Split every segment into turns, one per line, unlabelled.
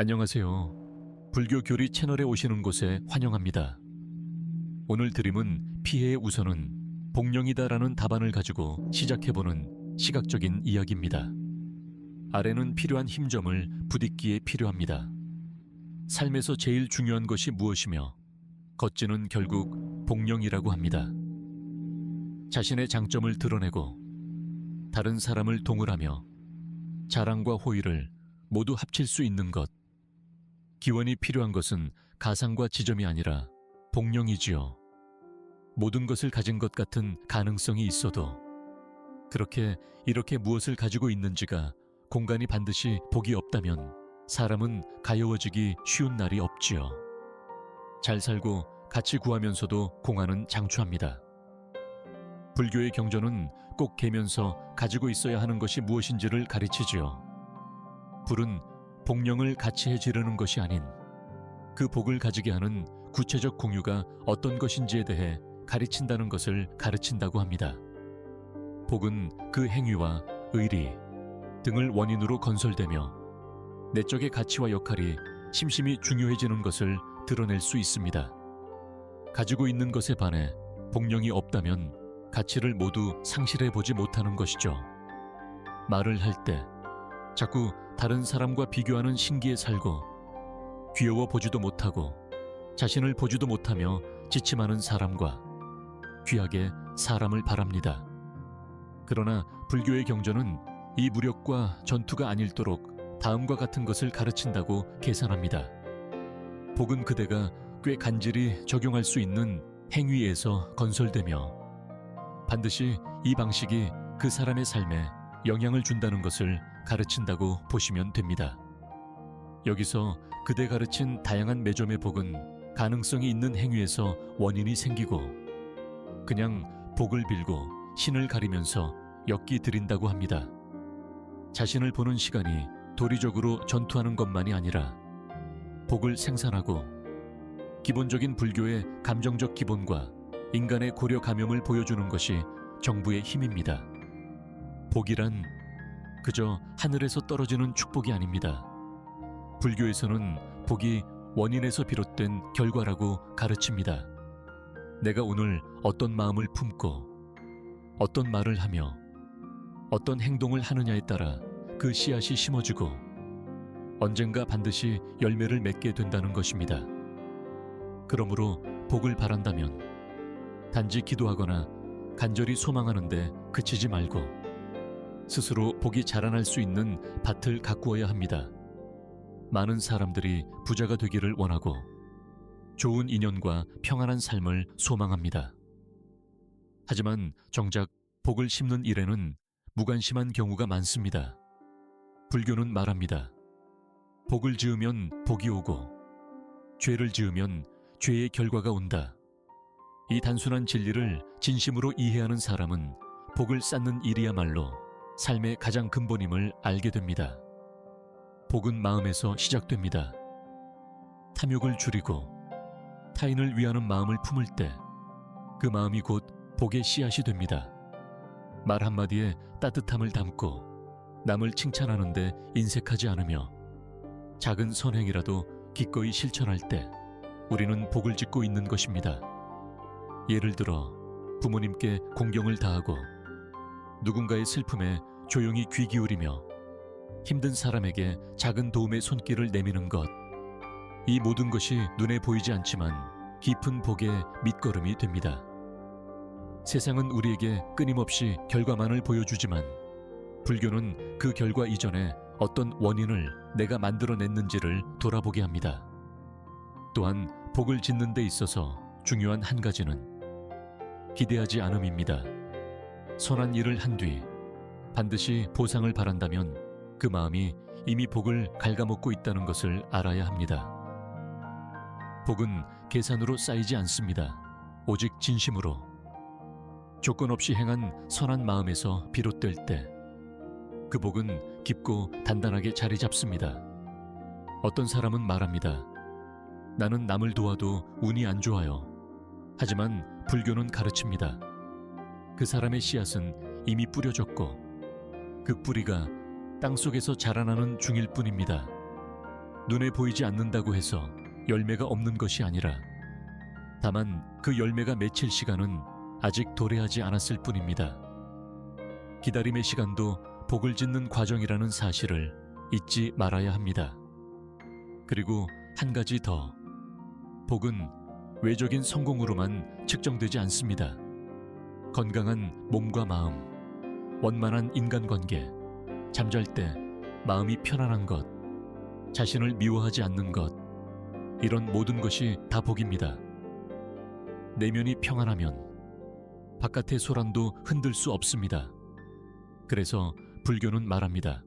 안녕하세요. 불교 교리 채널에 오시는 곳에 환영합니다. 오늘 드림은 피해의 우선은 복령이다라는 답안을 가지고 시작해보는 시각적인 이야기입니다. 아래는 필요한 힘점을 부딪기에 필요합니다. 삶에서 제일 중요한 것이 무엇이며 겉지는 결국 복령이라고 합니다. 자신의 장점을 드러내고 다른 사람을 동을하며 자랑과 호의를 모두 합칠 수 있는 것 기원이 필요한 것은 가상과 지점이 아니라 복령이지요. 모든 것을 가진 것 같은 가능성이 있어도 그렇게 이렇게 무엇을 가지고 있는지가 공간이 반드시 복이 없다면 사람은 가여워지기 쉬운 날이 없지요. 잘 살고 같이 구하면서도 공안은 장추합니다. 불교의 경전은 꼭 개면서 가지고 있어야 하는 것이 무엇인지를 가르치지요. 불은 복령을 같이 해지르는 것이 아닌 그 복을 가지게 하는 구체적 공유가 어떤 것인지에 대해 가르친다는 것을 가르친다고 합니다. 복은 그 행위와 의리 등을 원인으로 건설되며 내적의 가치와 역할이 심심히 중요해지는 것을 드러낼 수 있습니다. 가지고 있는 것에 반해 복령이 없다면 가치를 모두 상실해 보지 못하는 것이죠. 말을 할 때, 자꾸 다른 사람과 비교하는 신기에 살고 귀여워 보지도 못하고 자신을 보지도 못하며 지침하는 사람과 귀하게 사람을 바랍니다. 그러나 불교의 경전은 이 무력과 전투가 아닐도록 다음과 같은 것을 가르친다고 계산합니다. 복은 그대가 꽤간질이 적용할 수 있는 행위에서 건설되며 반드시 이 방식이 그 사람의 삶에 영향을 준다는 것을 가르친다고 보시면 됩니다. 여기서 그대 가르친 다양한 매점의 복은 가능성이 있는 행위에서 원인이 생기고 그냥 복을 빌고 신을 가리면서 엮기 드린다고 합니다. 자신을 보는 시간이 도리적으로 전투하는 것만이 아니라 복을 생산하고 기본적인 불교의 감정적 기본과 인간의 고려 감염을 보여주는 것이 정부의 힘입니다. 복이란 그저 하늘에서 떨어지는 축복이 아닙니다. 불교에서는 복이 원인에서 비롯된 결과라고 가르칩니다. 내가 오늘 어떤 마음을 품고 어떤 말을 하며 어떤 행동을 하느냐에 따라 그 씨앗이 심어지고 언젠가 반드시 열매를 맺게 된다는 것입니다. 그러므로 복을 바란다면 단지 기도하거나 간절히 소망하는데 그치지 말고 스스로 복이 자라날 수 있는 밭을 가꾸어야 합니다. 많은 사람들이 부자가 되기를 원하고 좋은 인연과 평안한 삶을 소망합니다. 하지만 정작 복을 심는 일에는 무관심한 경우가 많습니다. 불교는 말합니다. 복을 지으면 복이 오고 죄를 지으면 죄의 결과가 온다. 이 단순한 진리를 진심으로 이해하는 사람은 복을 쌓는 일이야말로 삶의 가장 근본임을 알게 됩니다. 복은 마음에서 시작됩니다. 탐욕을 줄이고 타인을 위하는 마음을 품을 때 그 마음이 곧 복의 씨앗이 됩니다. 말 한마디에 따뜻함을 담고 남을 칭찬하는데 인색하지 않으며 작은 선행이라도 기꺼이 실천할 때 우리는 복을 짓고 있는 것입니다. 예를 들어 부모님께 공경을 다하고 누군가의 슬픔에 조용히 귀 기울이며 힘든 사람에게 작은 도움의 손길을 내미는 것. 이 모든 것이 눈에 보이지 않지만 깊은 복의 밑거름이 됩니다. 세상은 우리에게 끊임없이 결과만을 보여주지만 불교는 그 결과 이전에 어떤 원인을 내가 만들어냈는지를 돌아보게 합니다. 또한 복을 짓는 데 있어서 중요한 한 가지는 기대하지 않음입니다. 선한 일을 한 뒤 반드시 보상을 바란다면 그 마음이 이미 복을 갉아먹고 있다는 것을 알아야 합니다. 복은 계산으로 쌓이지 않습니다. 오직 진심으로. 조건 없이 행한 선한 마음에서 비롯될 때, 그 복은 깊고 단단하게 자리 잡습니다. 어떤 사람은 말합니다. 나는 남을 도와도 운이 안 좋아요. 하지만 불교는 가르칩니다. 그 사람의 씨앗은 이미 뿌려졌고 그 뿌리가 땅 속에서 자라나는 중일 뿐입니다. 눈에 보이지 않는다고 해서 열매가 없는 것이 아니라 다만 그 열매가 맺힐 시간은 아직 도래하지 않았을 뿐입니다. 기다림의 시간도 복을 짓는 과정이라는 사실을 잊지 말아야 합니다. 그리고 한 가지 더. 복은 외적인 성공으로만 측정되지 않습니다. 건강한 몸과 마음, 원만한 인간관계, 잠잘 때 마음이 편안한 것, 자신을 미워하지 않는 것, 이런 모든 것이 다 복입니다. 내면이 평안하면 바깥의 소란도 흔들 수 없습니다. 그래서 불교는 말합니다.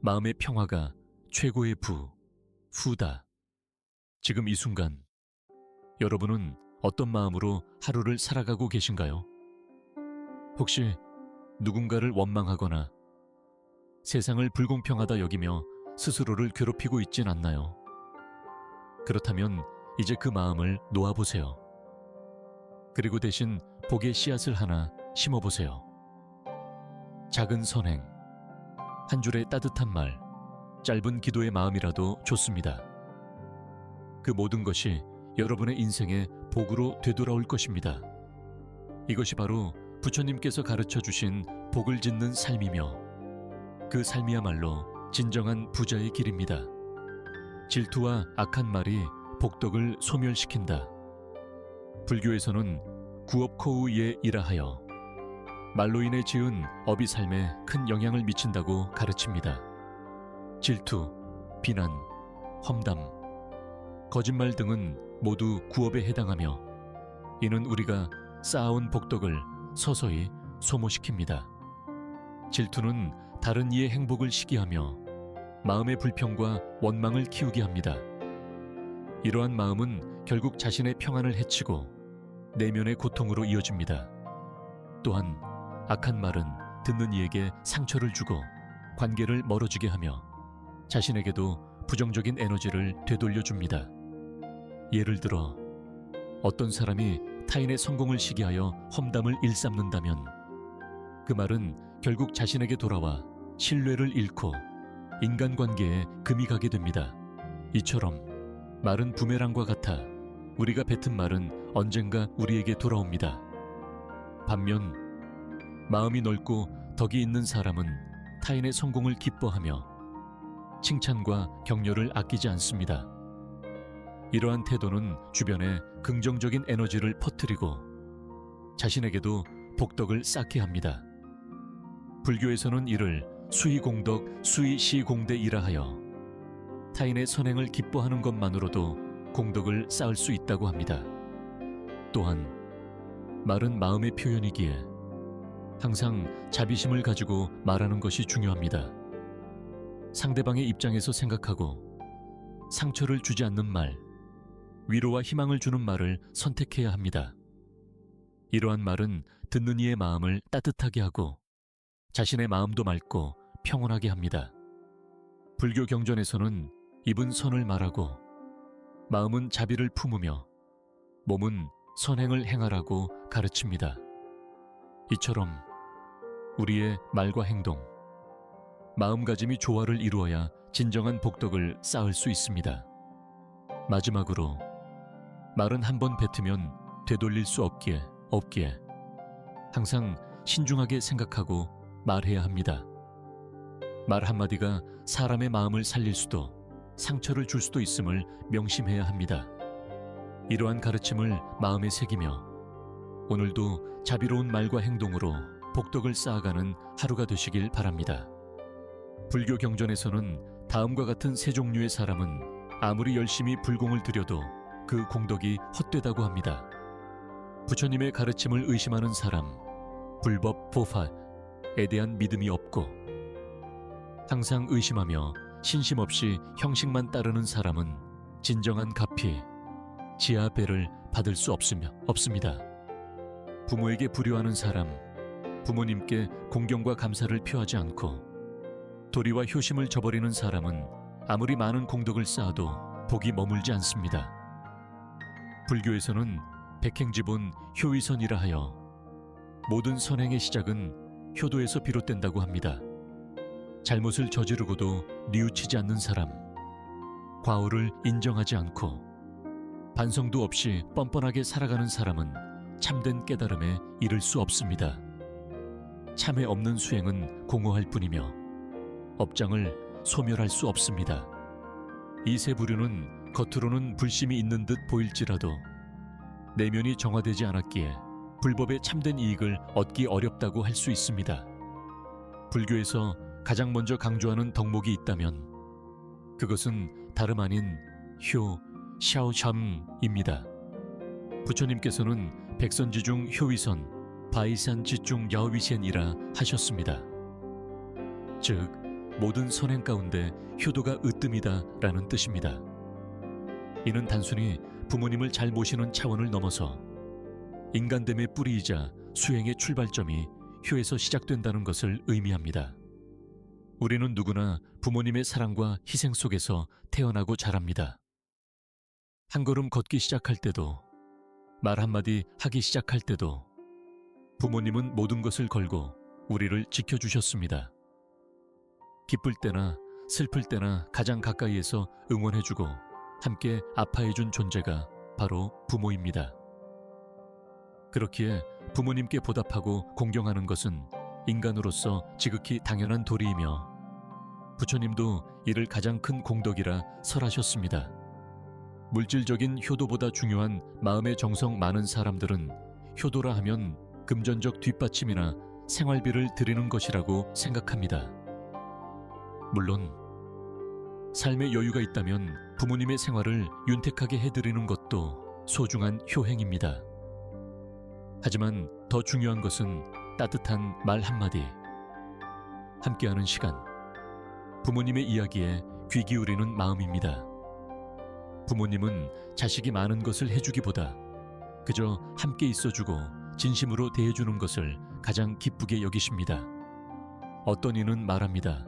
마음의 평화가 최고의 부, 후다. 지금 이 순간, 여러분은 어떤 마음으로 하루를 살아가고 계신가요? 혹시 누군가를 원망하거나 세상을 불공평하다 여기며 스스로를 괴롭히고 있진 않나요? 그렇다면 이제 그 마음을 놓아보세요. 그리고 대신 복의 씨앗을 하나 심어보세요. 작은 선행, 한 줄의 따뜻한 말, 짧은 기도의 마음이라도 좋습니다. 그 모든 것이 여러분의 인생의 복으로 되돌아올 것입니다. 이것이 바로 부처님께서 가르쳐 주신 복을 짓는 삶이며 그 삶이야말로 진정한 부자의 길입니다. 질투와 악한 말이 복덕을 소멸시킨다. 불교에서는 구업코우예 이라하여 말로 인해 지은 업이 삶에 큰 영향을 미친다고 가르칩니다. 질투, 비난, 험담, 거짓말 등은 모두 구업에 해당하며 이는 우리가 쌓아온 복덕을 서서히 소모시킵니다. 질투는 다른 이의 행복을 시기하며 마음의 불평과 원망을 키우게 합니다. 이러한 마음은 결국 자신의 평안을 해치고 내면의 고통으로 이어집니다. 또한 악한 말은 듣는 이에게 상처를 주고 관계를 멀어지게 하며 자신에게도 부정적인 에너지를 되돌려줍니다. 예를 들어 어떤 사람이 타인의 성공을 시기하여 험담을 일삼는다면 그 말은 결국 자신에게 돌아와 신뢰를 잃고 인간관계에 금이 가게 됩니다. 이처럼 말은 부메랑과 같아 우리가 뱉은 말은 언젠가 우리에게 돌아옵니다. 반면 마음이 넓고 덕이 있는 사람은 타인의 성공을 기뻐하며 칭찬과 격려를 아끼지 않습니다. 이러한 태도는 주변에 긍정적인 에너지를 퍼뜨리고 자신에게도 복덕을 쌓게 합니다. 불교에서는 이를 수의공덕, 수의시공대이라 하여 타인의 선행을 기뻐하는 것만으로도 공덕을 쌓을 수 있다고 합니다. 또한 말은 마음의 표현이기에 항상 자비심을 가지고 말하는 것이 중요합니다. 상대방의 입장에서 생각하고 상처를 주지 않는 말, 위로와 희망을 주는 말을 선택해야 합니다. 이러한 말은 듣는 이의 마음을 따뜻하게 하고 자신의 마음도 맑고 평온하게 합니다. 불교 경전에서는 입은 선을 말하고 마음은 자비를 품으며 몸은 선행을 행하라고 가르칩니다. 이처럼 우리의 말과 행동, 마음가짐이 조화를 이루어야 진정한 복덕을 쌓을 수 있습니다. 마지막으로 말은 한 번 뱉으면 되돌릴 수 없기에 없기에 항상 신중하게 생각하고 말해야 합니다. 말 한마디가 사람의 마음을 살릴 수도 상처를 줄 수도 있음을 명심해야 합니다. 이러한 가르침을 마음에 새기며 오늘도 자비로운 말과 행동으로 복덕을 쌓아가는 하루가 되시길 바랍니다. 불교 경전에서는 다음과 같은 세 종류의 사람은 아무리 열심히 불공을 들여도 그 공덕이 헛되다고 합니다. 부처님의 가르침을 의심하는 사람, 불법 보살에 대한 믿음이 없고 항상 의심하며 신심 없이 형식만 따르는 사람은 진정한 가피, 지하배를 받을 수 없으며 없습니다. 부모에게 불효하는 사람, 부모님께 공경과 감사를 표하지 않고 도리와 효심을 저버리는 사람은 아무리 많은 공덕을 쌓아도 복이 머물지 않습니다. 불교에서는 백행지본 효위선이라 하여 모든 선행의 시작은 효도에서 비롯된다고 합니다. 잘못을 저지르고도 뉘우치지 않는 사람, 과오를 인정하지 않고 반성도 없이 뻔뻔하게 살아가는 사람은 참된 깨달음에 이를 수 없습니다. 참에 없는 수행은 공허할 뿐이며 업장을 소멸할 수 없습니다. 이세 부류는 겉으로는 불심이 있는 듯 보일지라도 내면이 정화되지 않았기에 불법에 참된 이익을 얻기 어렵다고 할 수 있습니다. 불교에서 가장 먼저 강조하는 덕목이 있다면 그것은 다름 아닌 효, 샤오샴입니다. 부처님께서는 백선지 중 효위선, 바이산지 중 야위센이라 하셨습니다. 즉, 모든 선행 가운데 효도가 으뜸이다 라는 뜻입니다. 이는 단순히 부모님을 잘 모시는 차원을 넘어서 인간됨의 뿌리이자 수행의 출발점이 효에서 시작된다는 것을 의미합니다. 우리는 누구나 부모님의 사랑과 희생 속에서 태어나고 자랍니다. 한 걸음 걷기 시작할 때도, 말 한마디 하기 시작할 때도, 부모님은 모든 것을 걸고 우리를 지켜주셨습니다. 기쁠 때나 슬플 때나 가장 가까이에서 응원해주고 함께 아파해준 존재가 바로 부모입니다. 그렇기에 부모님께 보답하고 공경하는 것은 인간으로서 지극히 당연한 도리이며 부처님도 이를 가장 큰 공덕이라 설하셨습니다. 물질적인 효도보다 중요한 마음의 정성 많은 사람들은 효도라 하면 금전적 뒷받침이나 생활비를 드리는 것이라고 생각합니다. 물론 삶의 여유가 있다면 부모님의 생활을 윤택하게 해드리는 것도 소중한 효행입니다. 하지만 더 중요한 것은 따뜻한 말 한마디. 함께하는 시간. 부모님의 이야기에 귀 기울이는 마음입니다. 부모님은 자식이 많은 것을 해주기보다 그저 함께 있어주고 진심으로 대해주는 것을 가장 기쁘게 여기십니다. 어떤 이는 말합니다.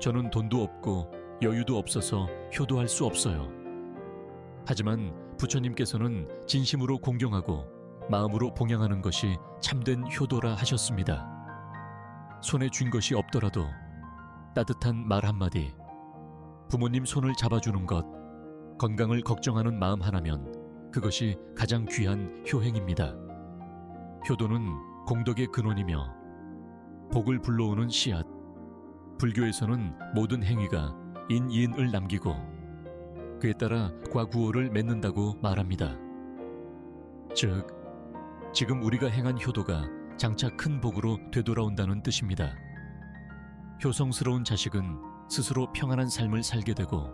저는 돈도 없고 여유도 없어서 효도할 수 없어요. 하지만 부처님께서는 진심으로 공경하고 마음으로 봉양하는 것이 참된 효도라 하셨습니다. 손에 쥔 것이 없더라도 따뜻한 말 한마디, 부모님 손을 잡아주는 것, 건강을 걱정하는 마음 하나면 그것이 가장 귀한 효행입니다. 효도는 공덕의 근원이며 복을 불러오는 씨앗, 불교에서는 모든 행위가 인이인을 남기고 그에 따라 과구호를 맺는다고 말합니다. 즉, 지금 우리가 행한 효도가 장차 큰 복으로 되돌아온다는 뜻입니다. 효성스러운 자식은 스스로 평안한 삶을 살게 되고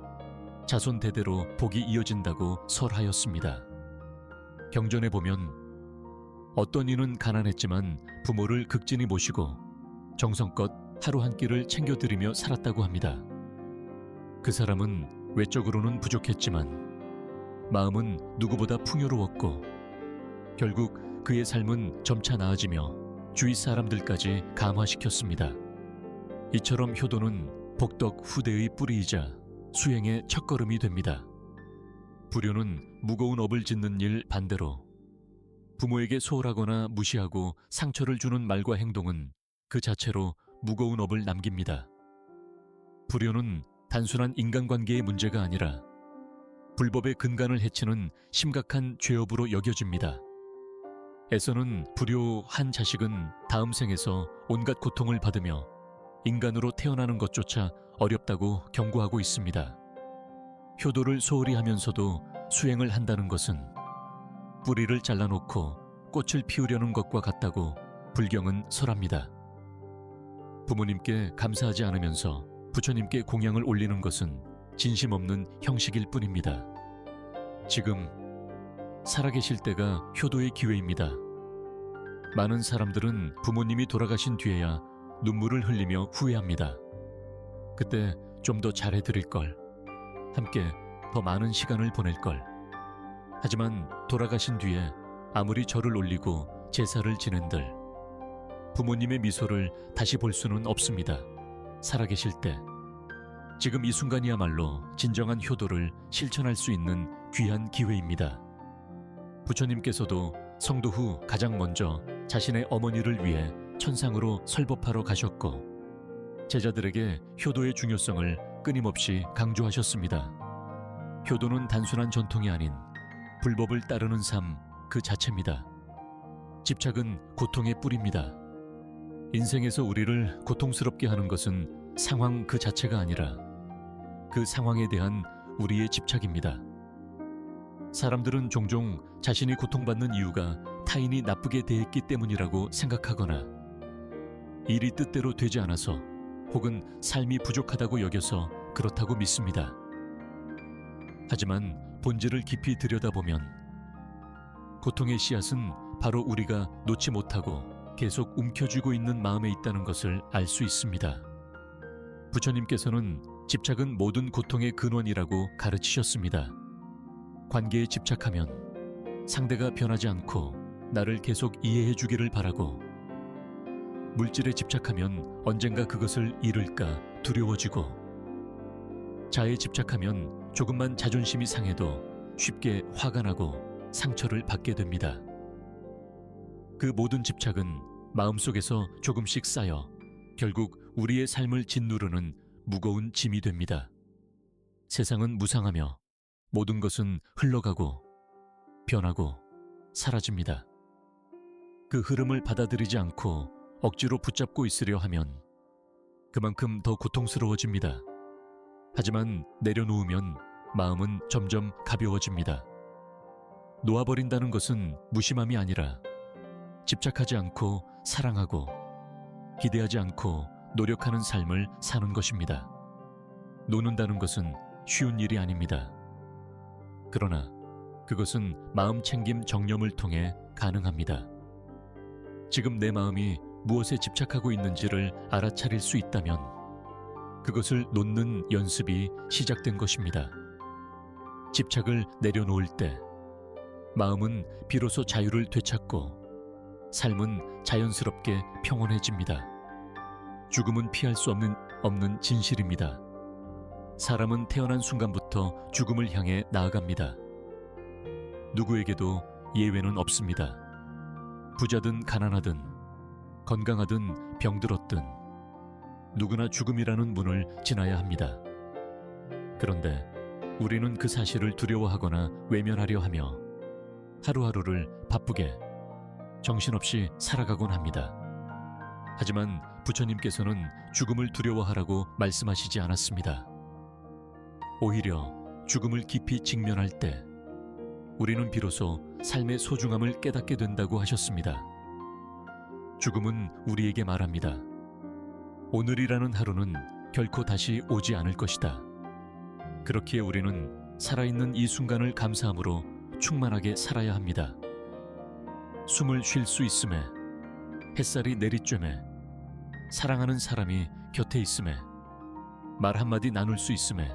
자손 대대로 복이 이어진다고 설하였습니다. 경전에 보면 어떤 이는 가난했지만 부모를 극진히 모시고 정성껏 하루 한 끼를 챙겨드리며 살았다고 합니다. 그 사람은 외적으로는 부족했지만 마음은 누구보다 풍요로웠고 결국 그의 삶은 점차 나아지며 주위 사람들까지 감화시켰습니다. 이처럼 효도는 복덕 후대의 뿌리이자 수행의 첫걸음이 됩니다. 불효는 무거운 업을 짓는 일 반대로 부모에게 소홀하거나 무시하고 상처를 주는 말과 행동은 그 자체로 무거운 업을 남깁니다. 불효는 단순한 인간관계의 문제가 아니라 불법의 근간을 해치는 심각한 죄업으로 여겨집니다. 에서는 불효 한 자식은 다음 생에서 온갖 고통을 받으며 인간으로 태어나는 것조차 어렵다고 경고하고 있습니다. 효도를 소홀히 하면서도 수행을 한다는 것은 뿌리를 잘라놓고 꽃을 피우려는 것과 같다고 불경은 설합니다. 부모님께 감사하지 않으면서 부처님께 공양을 올리는 것은 진심 없는 형식일 뿐입니다. 지금 살아계실 때가 효도의 기회입니다. 많은 사람들은 부모님이 돌아가신 뒤에야 눈물을 흘리며 후회합니다. 그때 좀 더 잘해드릴 걸. 함께 더 많은 시간을 보낼 걸. 하지만 돌아가신 뒤에 아무리 절을 올리고 제사를 지낸들 부모님의 미소를 다시 볼 수는 없습니다. 살아계실 때 지금 이 순간이야말로 진정한 효도를 실천할 수 있는 귀한 기회입니다. 부처님께서도 성도 후 가장 먼저 자신의 어머니를 위해 천상으로 설법하러 가셨고 제자들에게 효도의 중요성을 끊임없이 강조하셨습니다. 효도는 단순한 전통이 아닌 불법을 따르는 삶 그 자체입니다. 집착은 고통의 뿌리입니다. 인생에서 우리를 고통스럽게 하는 것은 상황 그 자체가 아니라 그 상황에 대한 우리의 집착입니다. 사람들은 종종 자신이 고통받는 이유가 타인이 나쁘게 대했기 때문이라고 생각하거나 일이 뜻대로 되지 않아서 혹은 삶이 부족하다고 여겨서 그렇다고 믿습니다. 하지만 본질을 깊이 들여다보면 고통의 씨앗은 바로 우리가 놓지 못하고 계속 움켜쥐고 있는 마음에 있다는 것을 알 수 있습니다. 부처님께서는 집착은 모든 고통의 근원이라고 가르치셨습니다. 관계에 집착하면 상대가 변하지 않고 나를 계속 이해해 주기를 바라고 물질에 집착하면 언젠가 그것을 잃을까 두려워지고 자에 집착하면 조금만 자존심이 상해도 쉽게 화가 나고 상처를 받게 됩니다. 그 모든 집착은 마음속에서 조금씩 쌓여 결국 우리의 삶을 짓누르는 무거운 짐이 됩니다. 세상은 무상하며 모든 것은 흘러가고 변하고 사라집니다. 그 흐름을 받아들이지 않고 억지로 붙잡고 있으려 하면 그만큼 더 고통스러워집니다. 하지만 내려놓으면 마음은 점점 가벼워집니다. 놓아버린다는 것은 무심함이 아니라 집착하지 않고 사랑하고 기대하지 않고 노력하는 삶을 사는 것입니다. 노는다는 것은 쉬운 일이 아닙니다. 그러나 그것은 마음 챙김 정념을 통해 가능합니다. 지금 내 마음이 무엇에 집착하고 있는지를 알아차릴 수 있다면 그것을 놓는 연습이 시작된 것입니다. 집착을 내려놓을 때 마음은 비로소 자유를 되찾고 삶은 자연스럽게 평온해집니다. 죽음은 피할 수 없는, 없는 진실입니다. 사람은 태어난 순간부터 죽음을 향해 나아갑니다. 누구에게도 예외는 없습니다. 부자든 가난하든, 건강하든 병들었든, 누구나 죽음이라는 문을 지나야 합니다. 그런데 우리는 그 사실을 두려워하거나 외면하려 하며 하루하루를 바쁘게 정신없이 살아가곤 합니다. 하지만 부처님께서는 죽음을 두려워하라고 말씀하시지 않았습니다. 오히려 죽음을 깊이 직면할 때 우리는 비로소 삶의 소중함을 깨닫게 된다고 하셨습니다. 죽음은 우리에게 말합니다. 오늘이라는 하루는 결코 다시 오지 않을 것이다. 그렇기에 우리는 살아있는 이 순간을 감사함으로 충만하게 살아야 합니다. 숨을 쉴 수 있음에 햇살이 내리쬐매 사랑하는 사람이 곁에 있음에 말 한마디 나눌 수 있음에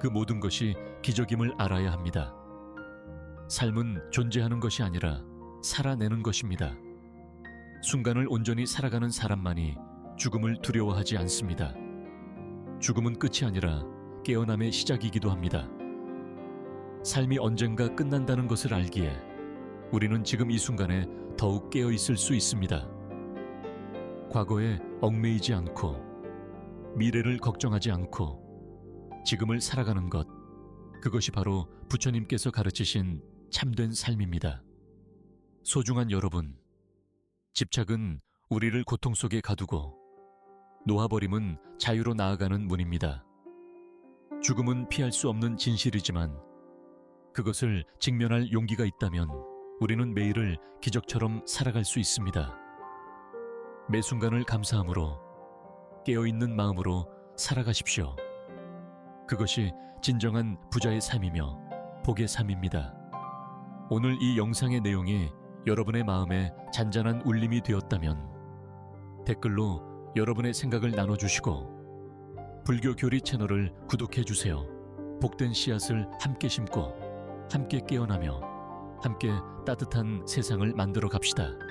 그 모든 것이 기적임을 알아야 합니다. 삶은 존재하는 것이 아니라 살아내는 것입니다. 순간을 온전히 살아가는 사람만이 죽음을 두려워하지 않습니다. 죽음은 끝이 아니라 깨어남의 시작이기도 합니다. 삶이 언젠가 끝난다는 것을 알기에 우리는 지금 이 순간에 더욱 깨어 있을 수 있습니다. 과거에 얽매이지 않고 미래를 걱정하지 않고 지금을 살아가는 것 그것이 바로 부처님께서 가르치신 참된 삶입니다. 소중한 여러분, 집착은 우리를 고통 속에 가두고 놓아버림은 자유로 나아가는 문입니다. 죽음은 피할 수 없는 진실이지만 그것을 직면할 용기가 있다면 우리는 매일을 기적처럼 살아갈 수 있습니다. 매 순간을 감사함으로 깨어있는 마음으로 살아가십시오. 그것이 진정한 부자의 삶이며 복의 삶입니다. 오늘 이 영상의 내용이 여러분의 마음에 잔잔한 울림이 되었다면 댓글로 여러분의 생각을 나눠주시고 불교 교리 채널을 구독해주세요. 복된 씨앗을 함께 심고 함께 깨어나며 함께 따뜻한 세상을 만들어 갑시다.